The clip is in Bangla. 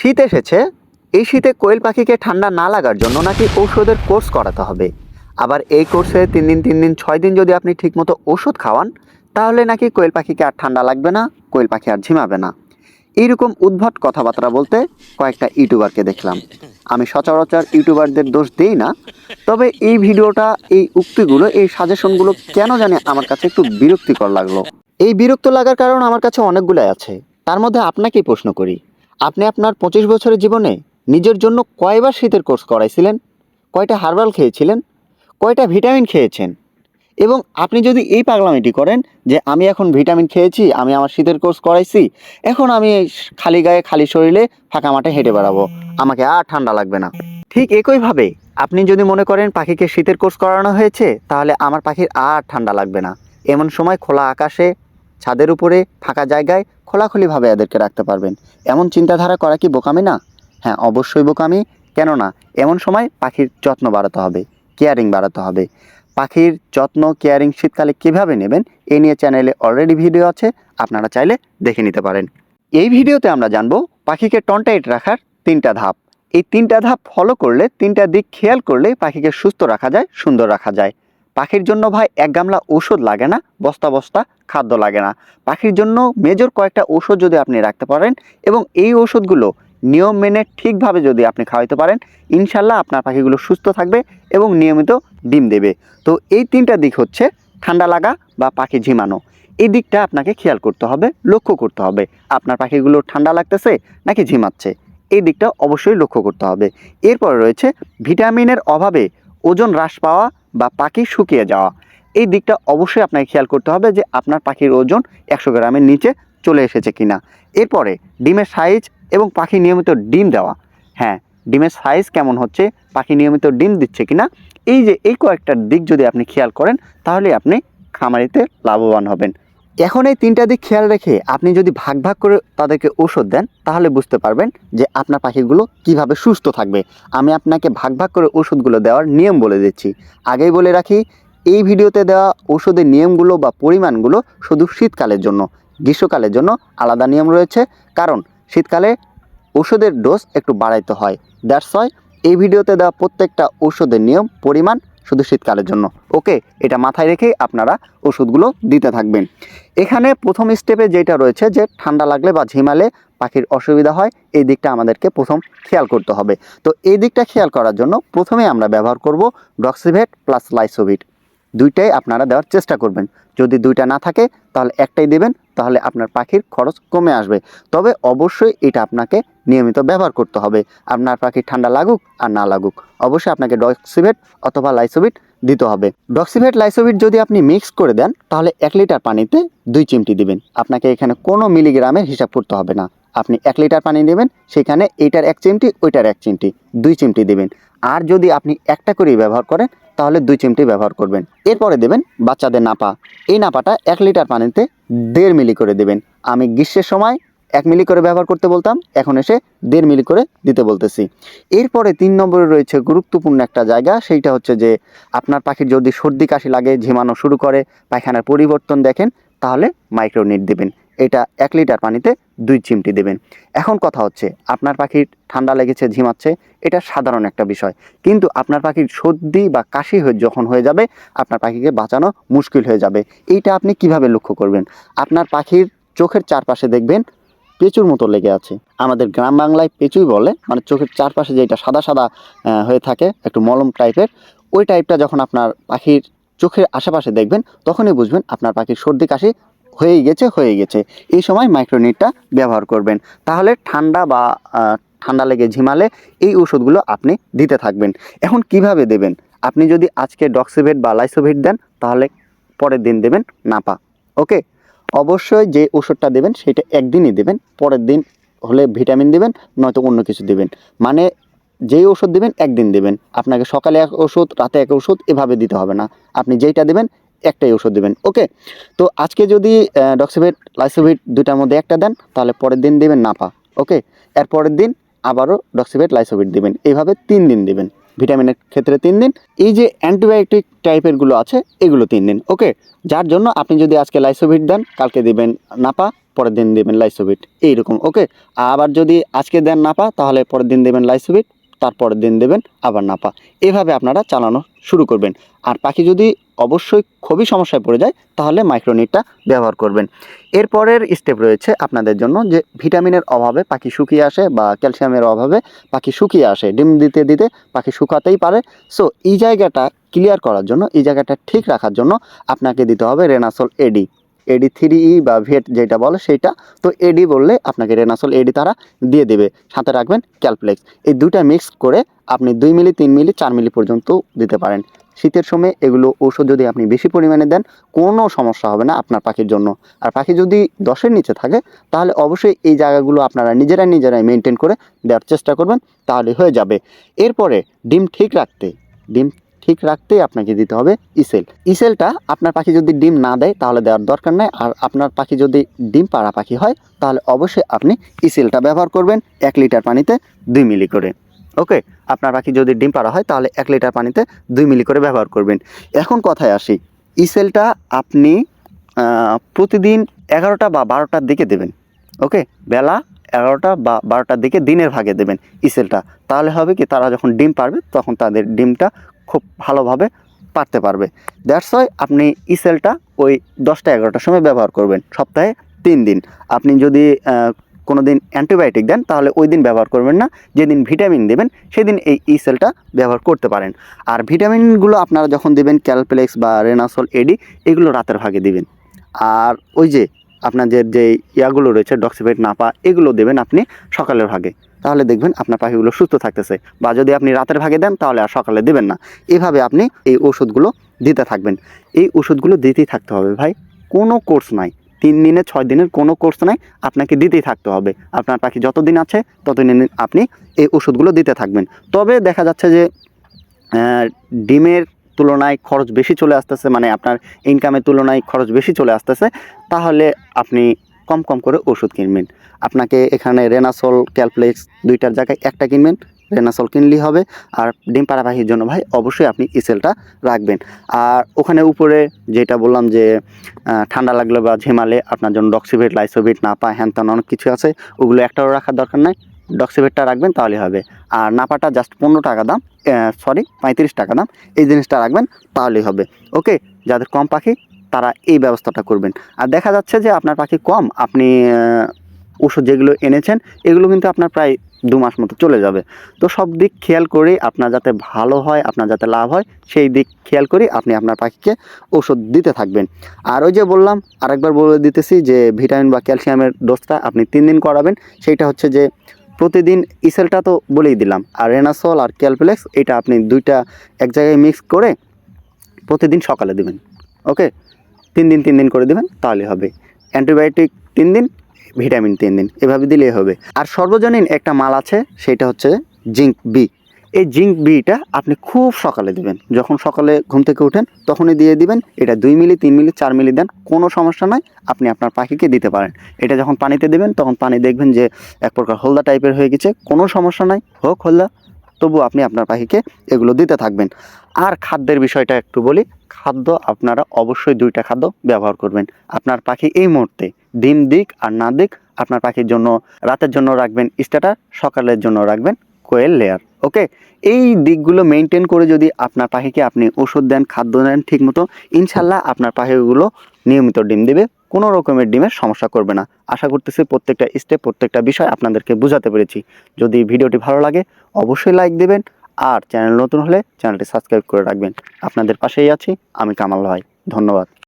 শীত এসেছে, এই শীতে কোয়েল পাখিকে ঠান্ডা না লাগার জন্য নাকি ঔষধের কোর্স করাতে হবে। আবার এই কোর্সে তিন দিন তিন দিন, ছয় দিন যদি আপনি ঠিকমতো ওষুধ খাওয়ান, তাহলে নাকি কোয়েল পাখিকে আর ঠান্ডা লাগবে না, কোয়েল পাখি আর ঝিমাবে না। এইরকম উদ্ভট কথাবার্তা বলতে কয়েকটা ইউটিউবারকে দেখলাম। আমি সচরাচর ইউটিউবারদের দোষ দিই না, তবে এই ভিডিওটা, এই উক্তিগুলো, এই সাজেশনগুলো কেন জানি আমার কাছে একটু বিরক্তিকর লাগল। এই বিরক্ত লাগার কারণ আমার কাছে অনেকগুলাই আছে। তার মধ্যে আপনাকেই প্রশ্ন করি আপনি আপনার পঁচিশ বছরের জীবনে নিজের জন্য কয়বার শীতের কোর্স করাইছিলেন? কয়টা হার্বাল খেয়েছিলেন? কয়টা ভিটামিন খেয়েছেন? এবং আপনি যদি এই পাগলামিটি করেন যে আমি এখন ভিটামিন খেয়েছি, আমি আমার শীতের কোর্স করাইছি, এখন আমি খালি গায়ে খালি শরীরে ফাঁকা মাঠে হেঁটে বেড়াবো, আমাকে আর ঠান্ডা লাগবে না। ঠিক একইভাবে আপনি যদি মনে করেন পাখিকে শীতের কোর্স করানো হয়েছে, তাহলে আমার পাখির আর ঠান্ডা লাগবে না। এমন সময় খোলা আকাশে ছাদের উপরে ফাঁকা জায়গায় খোলাখুলিভাবে এদেরকে রাখতে পারবেন। এমন চিন্তাধারা করা কি বোকামি না? হ্যাঁ অবশ্যই বোকামি। কেননা, এমন সময় পাখির যত্ন বাড়াতে হবে, কেয়ারিং বাড়াতে হবে। পাখির যত্ন, কেয়ারিং শীতকালে কীভাবে নেবেন, এ নিয়ে চ্যানেলে অলরেডি ভিডিও আছে, আপনারা চাইলে দেখে নিতে পারেন। এই ভিডিওতে আমরা জানব, পাখিকে টনটাইট রাখার তিনটা ধাপ। এই তিনটা ধাপ ফলো করলে, তিনটা দিক খেয়াল করলে পাখিকে সুস্থ রাখা যায়, সুন্দর রাখা যায়। পাখির জন্য ভাই এক গামলা ওষুধ লাগে না, বস্তা বস্তা খাদ্য লাগে না। পাখির জন্য মেজর কয়েকটা ওষুধ যদি আপনি রাখতে পারেন এবং এই ওষুধগুলো নিয়ম মেনে ঠিকভাবে যদি আপনি খাওয়াইতে পারেন, ইনশাল্লাহ আপনার পাখিগুলো সুস্থ থাকবে এবং নিয়মিত ডিম দেবে। তো এই তিনটা দিক হচ্ছে ঠান্ডা লাগা বা পাখি ঝিমানো। এই দিকটা আপনাকে খেয়াল করতে হবে, লক্ষ্য করতে হবে, আপনার পাখিগুলো ঠান্ডা লাগতেছে নাকি ঝিমাচ্ছে? এই দিকটা অবশ্যই লক্ষ্য করতে হবে। এরপর রয়েছে ভিটামিনের অভাবে ওজন হ্রাস পাওয়া বা পাখি শুকিয়ে যাওয়া। এই দিকটা অবশ্যই আপনাকে খেয়াল করতে হবে যে আপনার পাখির ওজন একশো গ্রামের নিচে চলে এসেছে কিনা। এরপরে ডিমের সাইজ এবং পাখি নিয়মিত ডিম দেওয়া। হ্যাঁ ডিমের সাইজ কেমন হচ্ছে, পাখি নিয়মিত ডিম দিচ্ছে কি না এই যে এই কয়েকটা দিক যদি আপনি খেয়াল করেন, তাহলে আপনি খামারিতে লাভবান হবেন। এখন এই তিনটা দিক খেয়াল রেখে আপনি যদি ভাগ ভাগ করে তাদেরকে ওষুধ দেন, তাহলে বুঝতে পারবেন যে আপনার পাখিগুলো কীভাবে সুস্থ থাকবে। আমি আপনাকে ভাগ ভাগ করে ওষুধগুলো দেওয়ার নিয়ম বলে দিচ্ছি। আগেই বলে রাখি, এই ভিডিওতে দেওয়া ওষুধের নিয়মগুলো বা পরিমাণগুলো শুধু শীতকালের জন্য, গ্রীষ্মকালের জন্য আলাদা নিয়ম রয়েছে। কারণ শীতকালে ওষুধের ডোজ একটু বাড়াইতে হয়। দ্যাটস হয় এই ভিডিওতে দেওয়া প্রত্যেকটা ওষুধের নিয়ম, পরিমাণ শুধু শীতকালের জন্য। ওকে, এটা মাথায় রেখে আপনারা ওষুধগুলো দিতে থাকবেন। এখানে প্রথম স্টেপে যেটা রয়েছে যে ঠান্ডা লাগলে বা ঝিমালে পাখির অসুবিধা হয়, এই দিকটা আমাদেরকে প্রথম খেয়াল করতে হবে। তো এই দিকটা খেয়াল করার জন্য প্রথমে আমরা ব্যবহার করব ডক্সিভেট প্লাস লাইসোভিট দুইটাই আপনারা দেওয়ার চেষ্টা করবেন। যদি দুইটা না থাকে, তাহলে একটাই দেবেন, তাহলে আপনার পাখির খরচ কমে আসবে। তবে অবশ্যই এটা আপনাকে নিয়মিত ব্যবহার করতে হবে। আপনার পাখির ঠান্ডা লাগুক আর না লাগুক, অবশ্যই আপনাকে ডক্সিভেট অথবা লাইসোভিট দিতে হবে। ডক্সিভেট লাইসোভিট যদি আপনি মিক্স করে দেন, তাহলে এক লিটার পানিতে দুই চিমটি দিবেন। আপনাকে এখানে কোনো মিলিগ্রামের হিসাব করতে হবে না। আপনি এক লিটার পানি নেবেন, সেখানে এইটার এক চিমটি, ওইটার এক চিমটি, দুই চিমটি দেবেন। আর যদি আপনি একটা করেই ব্যবহার করেন, তাহলে দুই চিমটি ব্যবহার করবেন। এরপরে দেবেন বাচ্চাদের নাপা। এই নাপাটা এক লিটার পানিতে দেড় মিলি করে দেবেন। আমি গ্রীষ্মের সময় এক মিলি করে ব্যবহার করতে বলতাম, এখন এসে দেড় মিলি করে দিতে বলতেছি। এরপরে তিন নম্বরে রয়েছে গুরুত্বপূর্ণ একটা জায়গা, সেইটা হচ্ছে যে আপনার পাখির যদি সর্দি কাশি লাগে, ঝিমানো শুরু করে, পায়খানার পরিবর্তন দেখেন, তাহলে মাইক্রোনিট দেবেন। এটা এক লিটার পানিতে দুই চিমটি দেবেন। এখন কথা হচ্ছে, আপনার পাখির ঠান্ডা লেগেছে ঝিমাচ্ছে এটা সাধারণ একটা বিষয়। কিন্তু আপনার পাখির সর্দি বা কাশি হয়ে যখন হয়ে যাবে, আপনার পাখিকে বাঁচানো মুশকিল হয়ে যাবে। এইটা আপনি কীভাবে লক্ষ্য করবেন? আপনার পাখির চোখের চারপাশে দেখবেন, পেঁচুর মতো লেগে আছে। আমাদের গ্রাম বাংলায় পেঁচুই বলে মানে চোখের চারপাশে যেটা সাদা সাদা হয়ে থাকে, একটু মলম টাইপের, ওই টাইপটা যখন আপনার পাখির চোখের আশেপাশে দেখবেন, তখনই বুঝবেন আপনার পাখির সর্দি কাশি হয়েই গেছে, হয়ে গেছে। এই সময় মাইক্রোনিটটা ব্যবহার করবেন। তাহলে ঠান্ডা বা ঠান্ডা লেগে ঝিমালে এই ওষুধগুলো আপনি দিতে থাকবেন। এখন কীভাবে দেবেন? আপনি যদি আজকে ডক্সিভেট বা লাইসোভেট দেন, তাহলে পরের দিন দেবেন নাপা। ওকে? অবশ্যই যে ওষুধটা দেবেন, সেটা একদিনই দেবেন। পরের দিন হলে ভিটামিন দেবেন, নয়তো অন্য কিছু দেবেন। মানে যেই ওষুধ দেবেন, একদিন দেবেন। আপনাকে সকালে এক ওষুধ রাতে এক ওষুধ এভাবে দিতে হবে না। আপনি যেইটা দেবেন একটাই ওষুধ দেবেন। ওকে তো আজকে যদি ডক্সিভেট লাইসোভিট দুটার মধ্যে একটা দেন, তাহলে পরের দিন দেবেন নাপা ওকে এর পরের দিন আবারও ডক্সিভেট লাইসোভিট দেবেন। এইভাবে তিন দিন দেবেন। ভিটামিনের ক্ষেত্রে তিন দিন। এই যে অ্যান্টিবায়োটিক টাইপেরগুলো আছে, এগুলো তিন দিন। ওকে যার জন্য আপনি যদি আজকে লাইসোভিট দেন, কালকে দিবেন নাপা পরের দিন দেবেন লাইসোভিট এইরকম। ওকে আবার যদি আজকে দেন নাপা তাহলে পরের দিন দেবেন লাইসোবিট তারপরের দিন দেবেন, আবার নাপা এভাবে আপনারা চালানো শুরু করবেন। আর পাখি যদি অবশ্যই খুবই সমস্যায় পড়ে যায়, তাহলে মাইক্রোনিটটা ব্যবহার করবেন। এরপরের স্টেপ রয়েছে আপনাদের জন্য যে ভিটামিনের অভাবে পাখি শুকিয়ে আসে বা ক্যালসিয়ামের অভাবে পাখি শুকিয়ে আসে। ডিম দিতে দিতে পাখি শুকাতেই পারে। সো এই জায়গাটা ক্লিয়ার করার জন্য, এই জায়গাটা ঠিক রাখার জন্য আপনাকে দিতে হবে রেনাসল এডি এডি থ্রি ই বা ভেট যেটা বলে সেইটা। তো এডি বললে আপনাকে রেনাসল এডি তারা দিয়ে দেবে। সাথে রাখবেন ক্যালপ্লেক্স এই দুইটা মিক্স করে আপনি দুই মিলি, তিন মিলি, চার মিলি পর্যন্ত দিতে পারেন। শীতের সময় এগুলো ঔষধ যদি আপনি বেশি পরিমাণে দেন, কোনো সমস্যা হবে না আপনার পাখির জন্য। আর পাখি যদি দশের নিচে থাকে, তাহলে অবশ্যই এই জায়গাগুলো আপনারা নিজেরাই নিজেরাই মেনটেন করে দেওয়ার চেষ্টা করবেন, তাহলে হয়ে যাবে। এরপরে ডিম ঠিক রাখতে, ডিম ঠিক রাখতেই আপনাকে দিতে হবে ইসেল। ইসেলটা আপনার পাখি যদি ডিম না দেয়, তাহলে দেওয়ার দরকার নেই। আর আপনার পাখি যদি ডিম পাড়া পাখি হয়, তাহলে অবশ্যই আপনি ইসেলটা ব্যবহার করবেন এক লিটার পানিতে দুই মিলি করে। ওকে? আপনার পাখি যদি ডিম পাড়া হয়, তাহলে এক লিটার পানিতে দুই মিলি করে ব্যবহার করবেন। এখন কথায় আসি, ইসেলটা আপনি প্রতিদিন এগারোটা বা বারোটার দিকে দেবেন। ওকে? বেলা এগারোটা বা বারোটার দিকে দিনের ভাগে দেবেন ইসেলটা। তাহলে হবে কি, তারা যখন ডিম পারবে তখন তাদের ডিমটা খুব ভালোভাবে পারতে পারবে। দ্যাটস ওয়াই আপনি ইসেলটা ওই দশটা এগারোটার সময় ব্যবহার করবেন। সপ্তাহে তিন দিন। আপনি যদি কোনো দিন অ্যান্টিবায়োটিক দেন, তাহলে ওই দিন ব্যবহার করবেন না। যেদিন ভিটামিন দেবেন, সেদিন এই ইসেলটা ব্যবহার করতে পারেন। আর ভিটামিনগুলো আপনারা যখন দেবেন ক্যালপ্লেক্স বা রেনাসল এডি এগুলো রাতের ভাগে দিবেন। আর ওই যে আপনাদের যে ইয়াগুলো রয়েছে ডক্সিফেট নাপা এগুলো দেবেন আপনি সকালের ভাগে। তাহলে দেখবেন আপনার পাখিগুলো সুস্থ থাকতেছে। বা যদি আপনি রাতের ভাগে দেন, তাহলে আর সকালে দেবেন না। এভাবে আপনি এই ওষুধগুলো দিতে থাকবেন। এই ওষুধগুলো দিতেই থাকতে হবে ভাই। কোনো কোর্স নাই। তিন দিনে ছয় দিনের কোনো কোর্স নাই। আপনাকে দিতেই থাকতে হবে। আপনার পাখি যতদিন আছে, ততদিন আপনি এই ওষুধগুলো দিতে থাকবেন। তবে দেখা যাচ্ছে যে ডিমের তুলনায় খরচ বেশি চলে আসতেছে মানে আপনার ইনকামের তুলনায় খরচ বেশি চলে আসতেছে। তাহলে আপনি কম কম করে ওষুধ কিনবেন। আপনাকে এখানে রেনাসল ক্যালপ্লেক্স দুইটার জায়গায় একটা কিনবেন রেনাসল কিনলেই হবে। আর ডিম পাড়া পাখির জন্য ভাই, অবশ্যই আপনি ইসেলটা রাখবেন। আর ওখানে উপরে যেটা বললাম যে ঠান্ডা লাগলে বা ঝেমালে আপনার জন্য ডক্সিভেট লাইসোভিট নাপা হ্যান অনেক কিছু আছে। ওগুলো একটাও রাখার দরকার নাই। ডক্সিভেটটা রাখবেন তাহলে হবে। আর নাপাটা জাস্ট পনেরো টাকা দাম সরি পঁয়ত্রিশ টাকা দাম। এই জিনিসটা রাখবেন তাহলেই হবে। ওকে যাদের কম পাখি তারা এই ব্যবস্থাটা করবেন। আর দেখা যাচ্ছে যে আপনার পাখি কম, আপনি ওষুধ যেগুলো এনেছেন, এগুলো কিন্তু আপনার প্রায় দু মাস মতো চলে যাবে। তো সব দিক খেয়াল করে আপনার যাতে ভালো হয়, আপনার যাতে লাভ হয়, সেই দিক খেয়াল করে আপনি আপনার পাখিকে ওষুধ দিতে থাকবেন। আর ওই যে বললাম, আরেকবার বলে দিতেছি যে ভিটামিন বা ক্যালসিয়ামের ডোজটা আপনি তিন দিন করাবেন। সেইটা হচ্ছে যে প্রতিদিন ইসেলটা তো বলেই দিলাম, আর রেনাসল আর ক্যালপ্লেক্স এটা আপনি দুইটা এক জায়গায় মিক্স করে প্রতিদিন সকালে দিবেন। ওকে? তিন দিন তিন দিন করে দেবেন, তাহলে হবে। অ্যান্টিবায়োটিক তিন দিন, ভিটামিন তিন দিন, এভাবে দিলেই হবে। আর সর্বজনীন একটা মাল আছে, সেটা হচ্ছে জিঙ্ক বি এই জিঙ্ক বিটা আপনি খুব সকালে দিবেন। যখন সকালে ঘুম থেকে উঠেন তখনই দিয়ে দিবেন। এটা দুই মিলি, তিন মিলি, চার মিলি দেন, কোনো সমস্যা নয় আপনি আপনার পাখিকে দিতে পারেন। এটা যখন পানিতে দেবেন, তখন পানি দেখবেন যে এক প্রকার হলদা টাইপের হয়ে গেছে, কোনো সমস্যা নাই, হোক হলদা তবু আপনি আপনার পাখিকে এগুলো দিতে থাকবেন। আর খাদ্যের বিষয়টা একটু বলি, খাদ্য আপনারা অবশ্যই দুইটা খাদ্য ব্যবহার করবেন। আপনার পাখি এই মুহূর্তে ডিম দিক আর না দিক, আপনার পাখির জন্য রাতের জন্য রাখবেন স্টার্টার সকালের জন্য রাখবেন কোয়েল লেয়ার, ওকে? এই দিকগুলো মেনটেন করে যদি আপনার পাখিকে আপনি ওষুধ দেন, খাদ্য দেন ঠিকমতো ইনশাল্লাহ আপনার পাখিগুলো নিয়মিত ডিম দেবে। কোনো রকমের ডিমের সমস্যা করবে না। আশা করতেছি প্রত্যেকটা স্টেপ প্রত্যেকটা বিষয় আপনাদেরকে বোঝাতে পেরেছি। যদি ভিডিওটি ভালো লাগে, অবশ্যই লাইক দেবেন। আর চ্যানেল নতুন হলে চ্যানেলটি সাবস্ক্রাইব করে রাখবেন। আপনাদের পাশেই আছি, আমি কামাল ভাই। ধন্যবাদ।